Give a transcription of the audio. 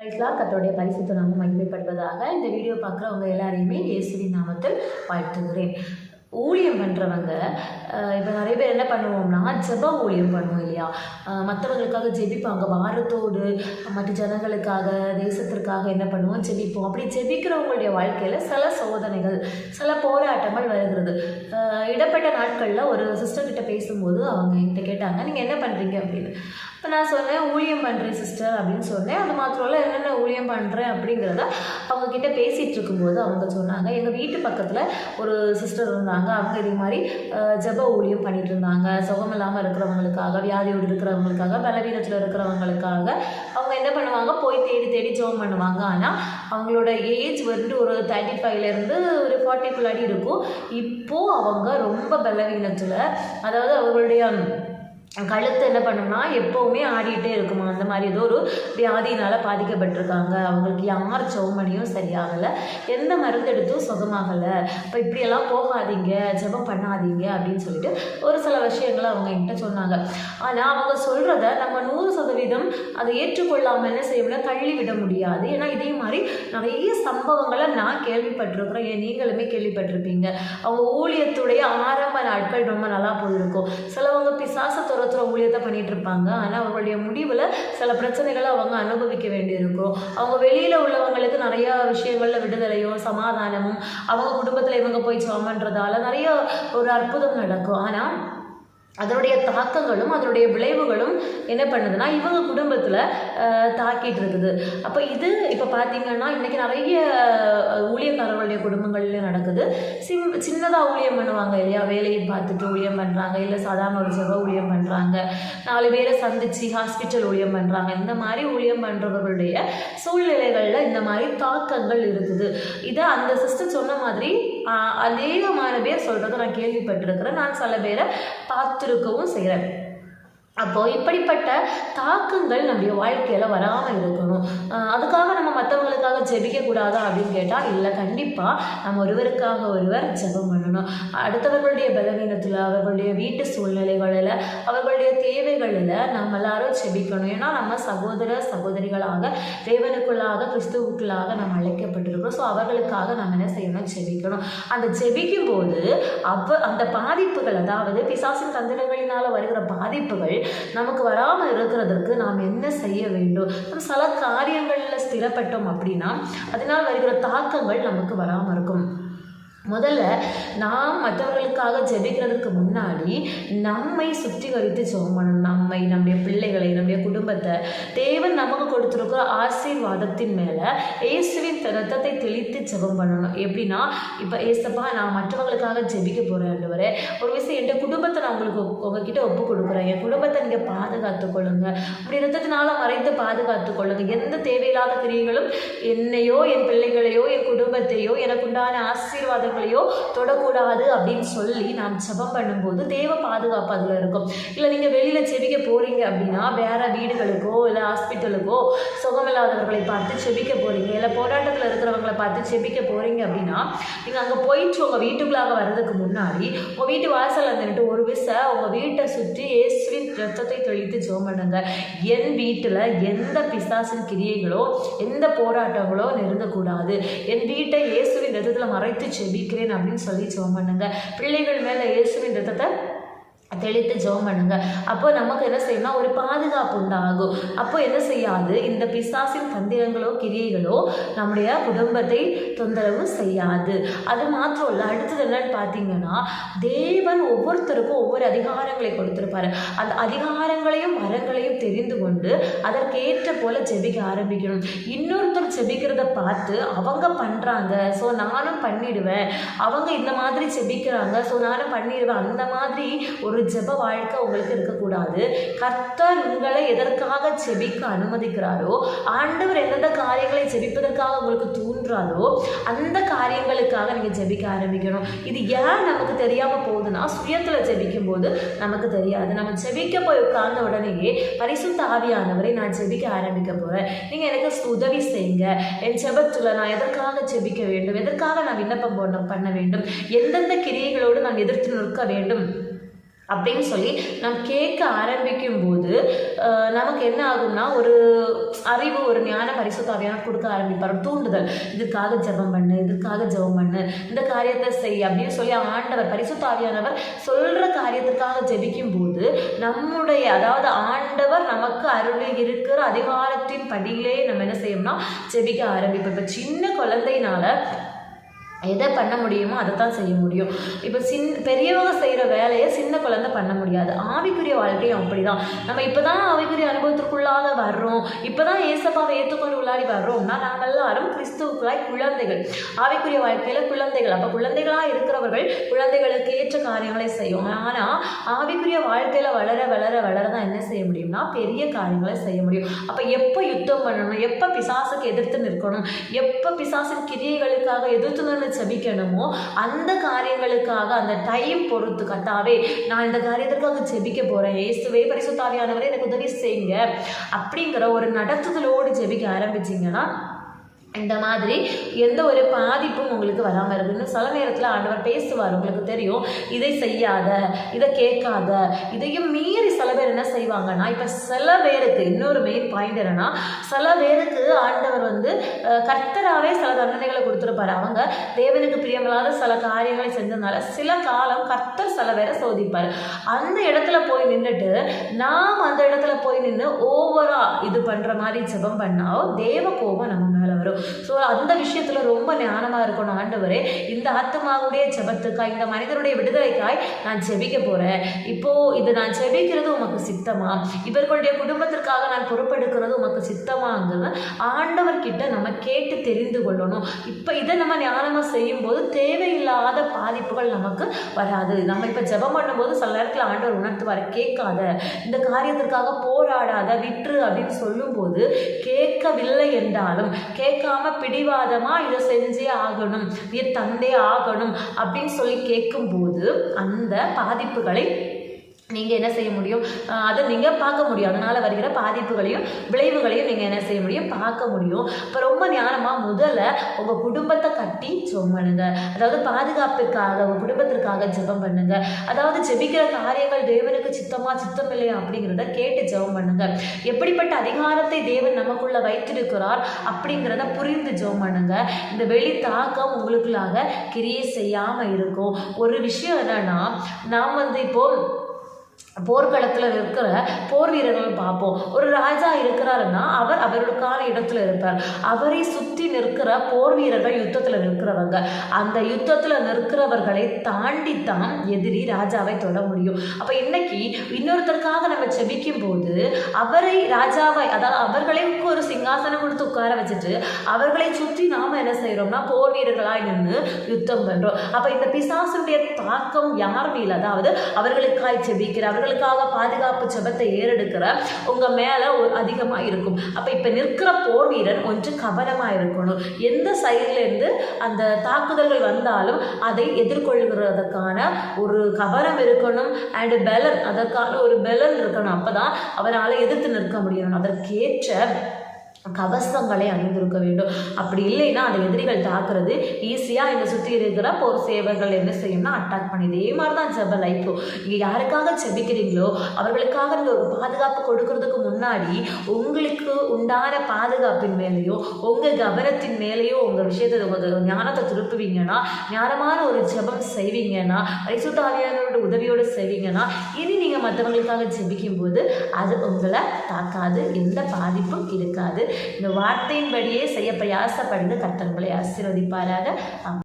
பிரைஸ்லாம் கத்தோடைய பரிசுத்த நாமம் மகிமைப்படுவதாக இந்த வீடியோ பார்க்குறவங்க எல்லாரையுமே இயேசுவின் நாமத்தில் வாழ்த்துகிறேன். ஊழியம் பண்ணுறவங்க இப்போ நிறைய பேர் என்ன பண்ணுவோம்னா ஜெப ஊழியம் பண்ணுவோம் இல்லையா? மற்றவங்களுக்காக ஜெபிப்பாங்க. பாரத்தோடு மற்ற ஜனங்களுக்காக தேசத்திற்காக என்ன பண்ணுவோம்? ஜெபிப்போம். அப்படி ஜெபிக்கிறவங்களுடைய வாழ்க்கையில் சில சோதனைகள் சில போராட்டங்கள் வருகிறது. இடப்பட்ட நாட்களில் ஒரு சிஸ்டர் கிட்ட பேசும்போது அவங்க என்கிட்ட கேட்டாங்க நீங்கள் என்ன பண்ணுறீங்க அப்படின்னு. இப்போ நான் சொன்னேன் ஊழியம் பண்ணுறேன் சிஸ்டர் அப்படின்னு சொன்னேன் அது மாத்திரம் இல்லை என்னென்ன ஊழியம் பண்ணுறேன் அப்படிங்கிறத அவங்கக்கிட்ட பேசிகிட்டு இருக்கும்போது அவங்க சொன்னாங்க. எங்கள் வீட்டு பக்கத்தில் ஒரு சிஸ்டர் இருந்தாங்க. அவங்க இதே மாதிரி ஜப ஜெப ஊழியம் பண்ணிகிட்டு இருந்தாங்க. சுகம் இல்லாமல் இருக்கிறவங்களுக்காக வியாதியோடு இருக்கிறவங்களுக்காக பலவீனத்தில் இருக்கிறவங்களுக்காக அவங்க என்ன பண்ணுவாங்க? போய் தேடி தேடி ஜோம் பண்ணுவாங்க. ஆனால் அவங்களோட ஏஜ் வந்துட்டு ஒரு தேர்ட்டி ஃபைவ்லேருந்து ஒரு ஃபார்ட்டிக்குள்ளாடி இருக்கும். இப்போது அவங்க ரொம்ப பலவீனத்தில் அதாவது அவங்களுடைய கழுத்து என்ன பண்ணும்னா எப்போவுமே ஆடிட்டே இருக்குமா? அந்த மாதிரி ஏதோ ஒரு வியாதியினால் பாதிக்கப்பட்டிருக்காங்க. அவங்களுக்கு யார் சௌமணியும் சரியாகலை. எந்த மருந்து எடுத்தும் சுகமாகலை. இப்போ இப்படியெல்லாம் போகாதீங்க ஜெபம் பண்ணாதீங்க அப்படின்னு சொல்லிட்டு ஒரு சில விஷயங்களை அவங்க என்கிட்ட சொன்னாங்க. ஆனால் அவங்க சொல்கிறத நம்ம நூறு சதவீதம் அதை ஏற்றுக்கொள்ளாமல் என்ன செய்யணும்னா தள்ளி விட முடியாது. ஏன்னா இதே மாதிரி நிறைய சம்பவங்களை நான் கேள்விப்பட்டிருக்கிறேன். ஏன் நீங்களுமே கேள்விப்பட்டிருப்பீங்க. அவங்க ஊழியத்துடைய ஆரம்ப நாட்கள் ரொம்ப நல்லா போயிருக்கும். சிலவங்க பிசாச துரத்துற ஊழியத்தை பண்ணிட்டு இருப்பாங்க ஆனால் அவங்களுடைய முடிவில் சில பிரச்சனைகளை அவங்க அனுபவிக்க வேண்டியிருக்கும். அவங்க வெளியில் உள்ளவங்களுக்கு நிறைய விஷயங்களில் விடுதலையும் சமாதானமும் அவங்க குடும்பத்தில் இவங்க போய் சமன்றதால நிறைய ஒரு அற்புதம் நடக்கும். ஆனால் அதனுடைய தாக்கங்களும் அதனுடைய விளைவுகளும் என்ன பண்ணுதுன்னா இவங்க குடும்பத்தில் தாக்கிட்டு இருக்குது அப்போ இது இப்போ பார்த்தீங்கன்னா இன்றைக்கி நிறைய ஊழியக்காரர்களுடைய குடும்பங்கள்லையும் நடக்குது. சிம் சின்னதாக ஊழியம் பண்ணுவாங்க இல்லையா? வேலையை பார்த்துட்டு ஊழியம் பண்ணுறாங்க இல்லை சாதாரண ஒரு ஜெப ஊழியம் பண்ணுறாங்க நாலு பேரை சந்திச்சு ஹாஸ்பிட்டல் ஊழியம் பண்ணுறாங்க இந்த மாதிரி ஊழியம் பண்ணுறவர்களுடைய சூழ்நிலைகளில் இந்த மாதிரி தாக்கங்கள் இருக்குது. இதை அந்த சிஸ்டர் சொன்ன மாதிரி அநேகமான பேர் சொல்கிறத நான் கேள்விப்பட்டிருக்கிறேன். நான் சில பேரை பார்த்துருக்கவும் செய்கிறேன் அப்போது இப்படிப்பட்ட தாக்கங்கள் நம்முடைய வாழ்க்கையில் வராமல் இருக்கணும். அதுக்காக நம்ம மற்றவங்களுக்காக ஜெபிக்க கூடாதா அப்படின்னு கேட்டால் இல்லை கண்டிப்பாக நம்ம ஒருவருக்காக ஒருவர் ஜெபம் பண்ணணும். அடுத்தவர்களுடைய பலவீனத்தில் அவர்களுடைய வீட்டு சூழ்நிலைகளில் அவர்களுடைய தேவைகளில் நம்ம எல்லாரும் ஜெபிக்கணும். ஏன்னா நம்ம சகோதர சகோதரிகளாக தேவனுக்குள்ளாக கிறிஸ்துவுக்குள்ளாக நம்ம அழைக்கப்பட்டிருக்கிறோம். ஸோ அவர்களுக்காக நம்ம என்ன செய்யணும்? ஜெபிக்கணும். அந்த ஜெபிக்கும் போது அவ அந்த பாதிப்புகள் அதாவது பிசாசின் தந்திரங்களினால் வருகிற பாதிப்புகள் நமக்கு வராமல் இருக்கிறதற்கு நாம் என்ன செய்ய வேண்டும்? நம்ம சில காரியங்களில் ஸ்திரப்பட்டோம் அப்படின்னா அதனால் வருகிற தாக்கங்கள் நமக்கு வராமல் இருக்கும். முதல்ல நாம் மற்றவர்களுக்காக ஜெபிக்கிறதுக்கு முன்னாடி நம்மை சுத்திகரித்து ஜெபம் பண்ணணும். நம்மை நம்முடைய பிள்ளைகளை நம்முடைய குடும்பத்தை. தேவன் நமக்கு கொடுத்துருக்கிற ஆசீர்வாதத்தின் மேலே இயேசுவின் ரத்தத்தை தெளித்து ஜெபம் பண்ணணும். எப்படின்னா இப்போ ஏசப்பா நான் மற்றவங்களுக்காக ஜெபிக்க போகிறேன் வரே ஒரு விஷயம் என் குடும்பத்தை நான் உங்களுக்கு உங்ககிட்ட ஒப்பு கொடுக்குறேன் என் குடும்பத்தை நீங்கள் பாதுகாத்து கொள்ளுங்க. அப்படி ரத்தத்தினால மறைத்து பாதுகாத்து கொள்ளுங்க. எந்த தேவையில்லாத கிரியைகளும் என்னையோ என் பிள்ளைகளையோ என் குடும்பத்தையோ எனக்குண்டான ஆசீர்வாதம் அவர்களையோ தொடக்கூடாது அப்படின்னு சொல்லி நாம் ஜெபம் பண்ணும்போது தேவ பாதுகாப்பு அதில் இருக்கும். இல்லை நீங்கள் வெளியில் செபிக்க போகிறீங்க அப்படின்னா வேற வீடுகளுக்கோ இல்லை ஹாஸ்பிட்டலுக்கோ சுகமில்லாதவர்களை பார்த்து செபிக்க போகிறீங்க இல்லை போராட்டத்தில் இருக்கிறவங்களை பார்த்து செபிக்க போகிறீங்க அப்படின்னா நீங்கள் அங்கே போயிட்டு உங்கள் வீட்டுக்குள்ளாக வர்றதுக்கு முன்னாடி உங்கள் வீட்டு வாசலில் இருந்துட்டு ஒரு விசை உங்கள் வீட்டை சுற்றி இயேசுவின் ரத்தத்தை தெளித்து ஜெபம் பண்ணுங்க. என் வீட்டில் எந்த பிசாசின் கிரியைகளோ எந்த போராட்டங்களோ நெருங்கக்கூடாது. என் வீட்டை இயேசுவின் ரத்தத்தில் மறைத்து ஜெபிக்கிறேன் அப்படின்னு சொல்லி ஜெபம் பண்ணுங்க. பிள்ளைகள் மேலே இயேசுவின் ரத்தத்தை தெளித்து ஜெபம் பண்ணுங்க. அப்போ நமக்கு என்ன செய்யணும்னா ஒரு பாதுகாப்பு உண்டாகும். அப்போ என்ன செய்யாது? இந்த பிசாசின் தந்திரங்களோ கிரியைகளோ நம்முடைய குடும்பத்தை தொந்தரவு செய்யாது. அது மாத்திரம் இல்லை அடுத்தது என்னன்னு பார்த்தீங்கன்னா தேவன் ஒவ்வொருத்தருக்கும் ஒவ்வொரு அதிகாரங்களை கொடுத்துருப்பாரு. அந்த அதிகாரங்களையும் வரங்களையும் தெரிந்து கொண்டு அதற்கேற்ற போல ஜெபிக்க ஆரம்பிக்கணும். இன்னொருத்தர் ஜெபிக்கிறத பார்த்து அவங்க பண்ணுறாங்க ஸோ நானும் பண்ணிடுவேன். அவங்க இந்த மாதிரி ஜெபிக்கிறாங்க. ஸோ நானும் பண்ணிடுவேன். அந்த மாதிரி ஒரு ஒரு ஜெப வாழ்க்கை உங்களுக்கு இருக்கக்கூடாது. கர்த்தர் உங்களை எதற்காக ஜெபிக்க அனுமதிக்கிறாரோ ஆண்டவர் எந்தெந்த காரியங்களை ஜெபிப்பதற்காக உங்களுக்கு தூண்டுறாரோ அந்த காரியங்களுக்காக நீங்கள் ஜெபிக்க ஆரம்பிக்கணும். இது ஏன் நமக்கு தெரியாமல் போகுதுன்னா சுயத்தில் ஜெபிக்கும் போது நமக்கு தெரியாது. நம்ம ஜெபிக்க போய் உட்கார்ந்த உடனேயே பரிசுத்த ஆவியானவரை நான் ஜெபிக்க ஆரம்பிக்க போகிறேன் நீங்கள் எனக்கு உதவி செய்யுங்க. என் ஜெபத்தில் நான் எதற்காக ஜெபிக்க வேண்டும்? எதற்காக நான் விண்ணப்பம் பண்ண வேண்டும்? எந்தெந்த கிரியைகளோடு நான் எதிர்த்து நிற்க வேண்டும்? அப்படின்னு சொல்லி நம்ம கேட்க ஆரம்பிக்கும் போது நமக்கு என்ன ஆகும்னா ஒரு அறிவு ஒரு ஞான பரிசுத்தாவியான கொடுக்க ஆரம்பிப்பார். தூண்டுதல். இதுக்காக ஜெபம் பண்ணு இதுக்காக ஜெபம் பண்ணு இந்த காரியத்தை செய் அப்படின்னு சொல்லி ஆண்டவர் பரிசுத்தாவியானவர் சொல்ற காரியத்துக்காக ஜெபிக்கும் போது நம்முடைய அதாவது ஆண்டவர் நமக்கு அருளில் இருக்கிற அதிகாரத்தின் படியிலே நம்ம என்ன செய்யணும்னா ஜெபிக்க ஆரம்பிப்போம். இப்போ சின்ன குழந்தைனால எதை பண்ண முடியுமோ அதை தான் செய்ய முடியும். இப்போ சின் பெரியவங்க செய்கிற வேலையை குழந்தை பண்ண முடியாது. ஆவிக்குரிய வாழ்க்கையும் அப்படிதான். நம்ம இப்போ தான் ஆவிக்குரிய அனுபவத்திற்குள்ளாக வர்றோம். இப்போ தான் ஏசப்பாவை ஏற்றுக்கொண்டு உள்ளாடி வர்றோம்னா நாங்கள் எல்லாரும் கிறிஸ்துவுக்குள்ளாய் குழந்தைகள். ஆவிக்குரிய வாழ்க்கையில் குழந்தைகள். அப்போ குழந்தைகளாக இருக்கிறவர்கள் குழந்தைகளுக்கு ஏற்ற காரியங்களை செய்யும். ஆனால் ஆவிக்குரிய வாழ்க்கையில் வளர வளர வளர தான் என்ன செய்ய முடியும்னா பெரிய காரியங்களை செய்ய முடியும். அப்போ எப்போ யுத்தம் பண்ணணும்? எப்போ பிசாசுக்கு எதிர்த்து நிற்கணும்? எப்போ பிசாசின் கிரியைகளுக்காக எதிர்த்து நின்று செபிக்கணுமோ அந்த காரியங்களுக்காக அந்த டைம் பொறுத்து கத்தாவே நான் இந்த காரியத்திற்காக ஜெபிக்க போகிறேன் ஏசுவே பரிசுத்தாவியானவரை எனக்கு உதவி செய்யுங்க. அப்படிங்கிற ஒரு நடத்துதலோடு ஜெபிக்க ஆரம்பிச்சிங்கன்னா இந்த மாதிரி எந்த ஒரு பாதிப்பும் உங்களுக்கு வராமல் இருக்குன்னு சில நேரத்தில் ஆண்டவர் பேசுவார் உங்களுக்கு தெரியும். இதை செய்யாத இதை கேட்காத இதையும் மீறி சில பேர் என்ன செய்வாங்கன்னா இப்போ சில பேருக்கு இன்னொரு மெயின் பாயிண்ட் என்னன்னா சில பேருக்கு ஆண்டவர் வந்து கர்த்தராகவே கர்த்தராவே சில தண்டனைகளை கொடுத்துருப்பாரு. அவங்க தேவனுக்கு பிரியமில்லாத சில காரியங்களை செஞ்சதுனால சில காலம் கர்த்தர் சில பேரை சோதிப்பார். அந்த இடத்துல போய் நின்றுட்டு நாம் அந்த இடத்துல போய் நின்று ஓவரா இது பண்ணுற மாதிரி ஜெபம் பண்ணாலும் தேவ கோபம் நம்ம மேல வரும். ஸோ அந்த விஷயத்துல ரொம்ப ஞானமா இருக்கணும் ஆண்டவரே. இந்த ஆத்மாவுடைய ஜெபத்துக்காய் இந்த மனிதனுடைய விடுதலைக்காய் நான் ஜெபிக்க போறேன். இப்போ இது நான் ஜெபிக்கிறது உமக்கு சித்தமா? இவர்களுடைய குடும்பத்திற்காக நான் பொறுப்பெடுக்கிறது உமக்கு சித்தமாங்கிறது ஆண்டவர்கிட்ட நம்ம கேட்டு தெரிந்து கொள்ளணும். இப்போ இதை நம்ம ஞானமா செய்யும்போது தேவையில்லாத பாதிப்புகள் நமக்கு வராது. நம்ம இப்போ ஜெபம் பண்ணும்போது சில நேரத்தில் ஆண்டவர் உணர்த்துவார் கேட்காத. இந்த காரியத்திற்காக போராடாத விற்று அப்படின்னு சொல்லும்போது கேட்கவில்லை என்றாலும் கேட்காம பிடிவாதமாக இதை செஞ்சே ஆகணும் நீ தந்தே ஆகணும் அப்படின்னு சொல்லி கேட்கும்போது அந்த பாதிப்புகளை நீங்கள் என்ன செய்ய முடியும்? அதை நீங்கள் பார்க்க முடியும். அதனால் வருகிற பாதிப்புகளையும் விளைவுகளையும் நீங்கள் என்ன செய்ய முடியும்? பார்க்க முடியும். இப்போ ரொம்ப ஞானமாக முதல்ல உங்கள் குடும்பத்தை கட்டி ஜெபம் பண்ணுங்க. அதாவது பாதுகாப்பிற்காக உங்கள் குடும்பத்திற்காக ஜெபம் பண்ணுங்க. அதாவது ஜெபிக்கிற காரியங்கள் தேவனுக்கு சித்தமா சித்தம் இல்லையா அப்படிங்கிறத கேட்டு ஜெபம் பண்ணுங்க. எப்படிப்பட்ட அதிகாரத்தை தேவன் நமக்குள்ள வைத்திருக்கிறார் அப்படிங்கிறத புரிந்து ஜெபம் பண்ணுங்க. இந்த வெளி தாக்கம் உங்களுக்குள்ளாக கிரியை செய்யாமல் இருக்கும். ஒரு விஷயம் என்னன்னா நாம் வந்து இப்போ போர்க்களத்தில் இருக்கிற போர் வீரர்கள் பார்ப்போம். ஒரு ராஜா இருக்கிறாருன்னா அவர் அவர்களுக்கான இடத்துல இருப்பார். அவரை சுற்றி நிற்கிற போர் வீரர்கள் யுத்தத்தில் நிற்கிறவங்க. அந்த யுத்தத்தில் நிற்கிறவர்களை தாண்டித்தான் எதிரி ராஜாவை தொட முடியும். அப்போ இன்னைக்கு இன்னொருத்தருக்காக நம்ம செபிக்கும் போது அவரை ராஜாவை அதாவது அவர்களுக்கு ஒரு சிங்காசனம் கொடுத்து உட்கார வச்சுட்டு அவர்களை சுற்றி நாம் என்ன செய்கிறோம்னா போர் வீரர்களாக நின்று யுத்தம் பண்ணுறோம் அப்போ இந்த பிசாசுடைய தாக்கம் யார் மேல்? அதாவது அவர்களுக்காய் செபிக்கிறார்கள். அவர்களுக்காக பாதுகாப்பு ஜபத்தை ஏறெடுக்கிற உங்க மேல ஒரு அதிகமா இருக்கும். அப்ப இப்ப நிற்கிற போர் வீரன் ஒன்று கவனமா இருக்கணும். எந்த சைட்ல இருந்து அந்த தாக்குதல்கள் வந்தாலும் அதை எதிர்கொள்கிறதுக்கான ஒரு கவனம் இருக்கணும். அண்ட் பெலன் அதற்கான ஒரு பெலன் இருக்கணும். அப்பதான் அவரால் எதிர்த்து நிற்க முடியும் அதற்கேற்ற கவசங்களை அணிந்திருக்க வேண்டும். அப்படி இல்லைன்னா அந்த எதிரிகள் தாக்குறது ஈஸியாக இந்த சுற்றி இருக்கிற போர் சேவர்கள் என்ன செய்யும்னா அட்டாக் பண்ணி இதே மாதிரி தான் ஜெப லைஃப் நீங்கள் யாருக்காக ஜெபிக்கிறீங்களோ அவர்களுக்காக நீங்கள் ஒரு பாதுகாப்பு கொடுக்கறதுக்கு முன்னாடி உங்களுக்கு உண்டான பாதுகாப்பின் மேலேயோ உங்கள் கவனத்தின் மேலேயோ உங்கள் விஷயத்தை உங்கள் ஞானத்தை திருப்புவீங்கன்னா ஞானமான ஒரு ஜெபம் செய்வீங்கன்னா பரிசுத்தாவியானோட உதவியோடு செய்வீங்கன்னா இனி நீங்கள் மற்றவங்களுக்காக ஜெபிக்கும் போது அது உங்களை தாக்காது எந்த பாதிப்பும் இருக்காது. இந்த வார்த்தையின்படியே செய்ய பிரயாசப்படுங்க கர்த்தர் உங்களை ஆசீர்வதிப்பாராக.